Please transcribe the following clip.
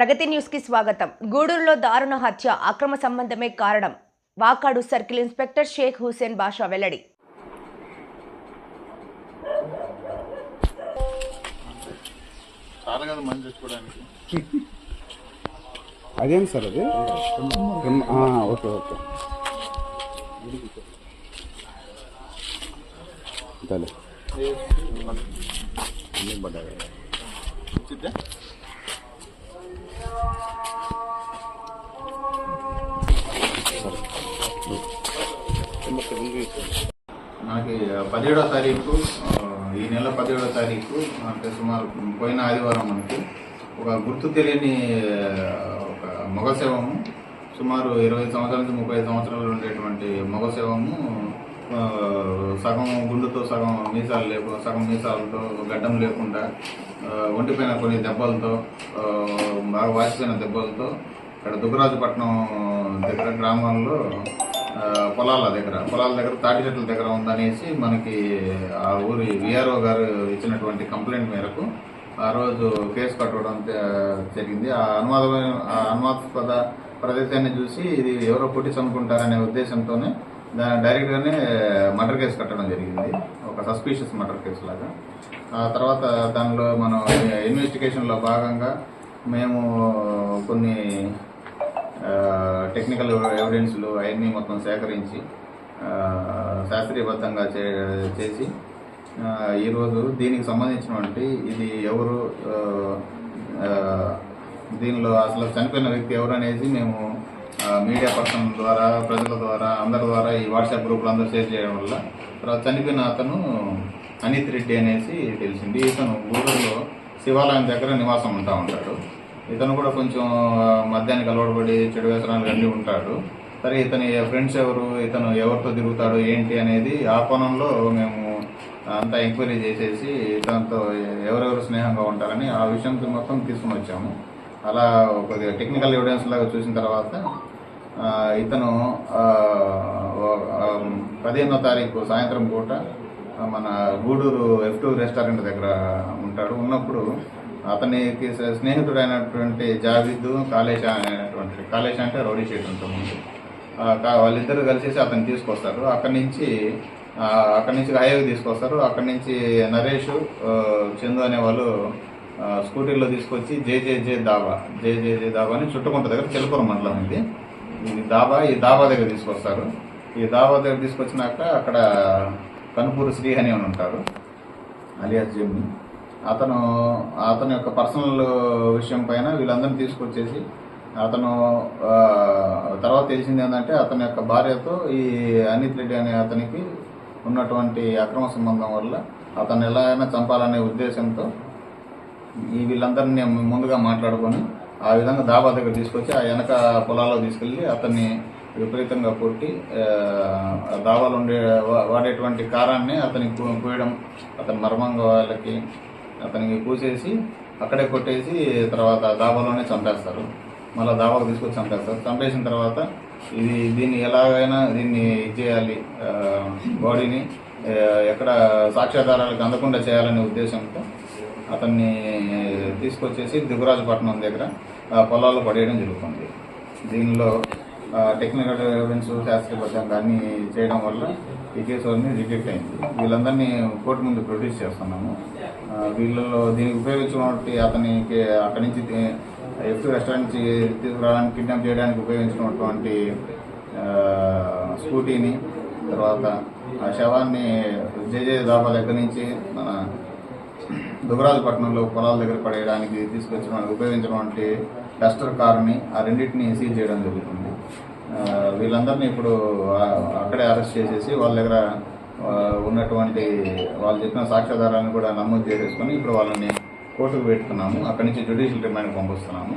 ప్రగతి న్యూస్కి స్వాగతం గూడూరులో దారుణ హత్య అక్రమ సంబంధమే కారణం వాకాడు సర్కిల్ ఇన్స్పెక్టర్ షేక్ హుసేన్ బాషా వెల్లడి అదేం సార్ అది ఓకే ఓకే అన్నీ నాకు పదిహేడో తారీఖు ఈ నెల పదిహేడో తారీఖు అంటే సుమారు పోయిన ఆదివారం మనకి ఒక గుర్తు తెలియని ఒక ఒక మగశవము సుమారు ఇరవై సంవత్సరాల నుంచి ముప్పై సంవత్సరాలు ఉండేటువంటి మగశవము ఆ, సగం గుండుతో సగం మీసాలు లేకు సగం మీసాలతో గడ్డం లేకుండా ఒంటిపోయిన ఒంటిపైన కొన్ని దెబ్బలతో బాగా వాసిపోయిన దెబ్బలతో ఇక్కడ దుగ్గరాజుపట్నం దగ్గర గ్రామంలో పొలాల దగ్గర పొలాల దగ్గర తాటి చెట్ల దగ్గర ఉందనేసి మనకి ఆ ఊరి విఆర్ఓ గారు ఇచ్చినటువంటి కంప్లైంట్ మేరకు ఆ రోజు కేసు కట్టడం జరిగింది. ఆ అనువాదమైన ఆ ప్రదేశాన్ని చూసి ఇది ఎవరో పుట్టి ఉద్దేశంతోనే దాని డైరెక్ట్గానే మర్డర్ కేసు కట్టడం జరిగింది. ఒక సస్పీషియస్ మర్డర్ కేసు లాగా. ఆ తర్వాత దానిలో మనం ఇన్వెస్టిగేషన్లో భాగంగా మేము కొన్ని టెక్నికల్ ఎవిడెన్స్లు అవన్నీ మొత్తం సేకరించి శాస్త్రీయబద్ధంగా చే చేసి ఈరోజు దీనికి సంబంధించినటువంటి ఇది ఎవరు దీనిలో అసలు చనిపోయిన వ్యక్తి ఎవరు అనేది మేము మీడియా పర్సన్ ద్వారా ప్రజల ద్వారా అందరి ద్వారా ఈ వాట్సాప్ గ్రూపులు అందరూ షేర్ చేయడం వల్ల తర్వాత చనిపోయిన అతను అనిత్ రెడ్డి అనేసి తెలిసింది. ఇతను గూడూరులో శివాలయం దగ్గర నివాసం ఉంటా ఉంటాడు. ఇతను కూడా కొంచెం మద్యానికి అలవాటుపడి చెడు వ్యసనాలు అన్నీ ఉంటాడు. సరే ఇతని ఫ్రెండ్స్ ఎవరు ఇతను ఎవరితో తిరుగుతాడు ఏంటి అనేది ఆ కోణంలో మేము అంతా ఎంక్వైరీ చేసేసి ఇతనితో ఎవరెవరు స్నేహంగా ఉంటారని ఆ విషయం మొత్తం తీసుకుని వచ్చాము. అలా కొద్దిగా టెక్నికల్ ఎవిడెన్స్ లాగా చూసిన తర్వాత ఇతను పదిహేనో తారీఖు సాయంత్రం పూట మన గూడూరు ఎఫ్ టూ రెస్టారెంట్ దగ్గర ఉంటాడు. ఉన్నప్పుడు అతనికి స్నేహితుడైనటువంటి జావిద్దు కాళేశ అనేటువంటి కాళేశ అంటే రౌడీ షీట్ ముందు. వాళ్ళిద్దరు కలిసేసి అతను తీసుకొస్తారు. అక్కడి నుంచి అక్కడి నుంచి హైవేకి తీసుకొస్తారు. అక్కడి నుంచి నరేష్ చందు అనే వాళ్ళు స్కూటీలో తీసుకొచ్చి జే జే జే దాబా జే జే జే దాబా అని చుట్టుకుంట దగ్గర చిలకూరు మండలం ఇది ఇది దాబా ఈ దాబా దగ్గర తీసుకొస్తారు. ఈ దాబా దగ్గర తీసుకొచ్చినాక అక్కడ కనుపూరు శ్రీ అని అని ఉంటారు అలియాస్ జమ్మి. అతను అతని యొక్క పర్సనల్ విషయం పైన వీళ్ళందరినీ తీసుకొచ్చేసి అతను తర్వాత తెలిసింది ఏంటంటే అతని యొక్క భార్యతో ఈ అనిత్ రెడ్డి అనే అతనికి ఉన్నటువంటి అక్రమ సంబంధం వల్ల అతను ఎలా అయినా చంపాలనే ఉద్దేశంతో ఈ వీళ్ళందరినీ ముందుగా మాట్లాడుకొని ఆ విధంగా దాబా దగ్గర తీసుకొచ్చి ఆ వెనక పొలాల్లో తీసుకెళ్ళి అతన్ని విపరీతంగా కొట్టి దాబాలు ఉండే వాడేటువంటి కారాన్ని అతనికి పోయడం అతని మర్మంగా వాళ్ళకి అతనికి పూసేసి అక్కడే కొట్టేసి తర్వాత దాబాలోనే చంపేస్తారు. మళ్ళీ దాబాకు తీసుకొచ్చి చంపేస్తారు. చంపేసిన తర్వాత ఇది దీన్ని ఎలాగైనా దీన్ని ఇది చేయాలి బాడీని ఎక్కడ సాక్ష్యాధారాలకు అందకుండా చేయాలనే ఉద్దేశంతో అతన్ని తీసుకొచ్చేసి దిగురాజపట్నం దగ్గర పొలాల్లో పడేయడం జరుగుతుంది. దీనిలో టెక్నికల్ ఎవిడెన్స్ శాస్త్రీయబద్ధంగా అన్ని చేయడం వల్ల ఈ కేసు అన్ని రిజెక్ట్ అయింది. వీళ్ళందరినీ కోర్టు ముందు ప్రొడ్యూస్ చేస్తున్నాము. వీళ్ళలో దీనికి ఉపయోగించినటువంటి అతనికి అక్కడి నుంచి ఎఫ్ రెస్టారెంట్ నుంచి తీసుకురావడానికి కిడ్నాప్ చేయడానికి ఉపయోగించినటువంటి స్కూటీని తర్వాత ఆ శవాన్ని జేజే దాబా దగ్గర నుంచి మన దుగరాజపట్నంలో పొలాల దగ్గర పడేయడానికి తీసుకొచ్చిన ఉపయోగించినటువంటి డస్టర్ కార్ని ఆ రెండింటిని సీజ్ చేయడం జరుగుతుంది. వీళ్ళందరినీ ఇప్పుడు అక్కడే అరెస్ట్ చేసేసి వాళ్ళ దగ్గర ఉన్నటువంటి వాళ్ళు చెప్పిన సాక్ష్యాధారాలను కూడా నమోదు చేసేసుకొని ఇప్పుడు వాళ్ళని కోర్టుకు పెట్టుకున్నాము. అక్కడి నుంచి జ్యుడిషియల్ రిమాండ్ పంపిస్తున్నాము.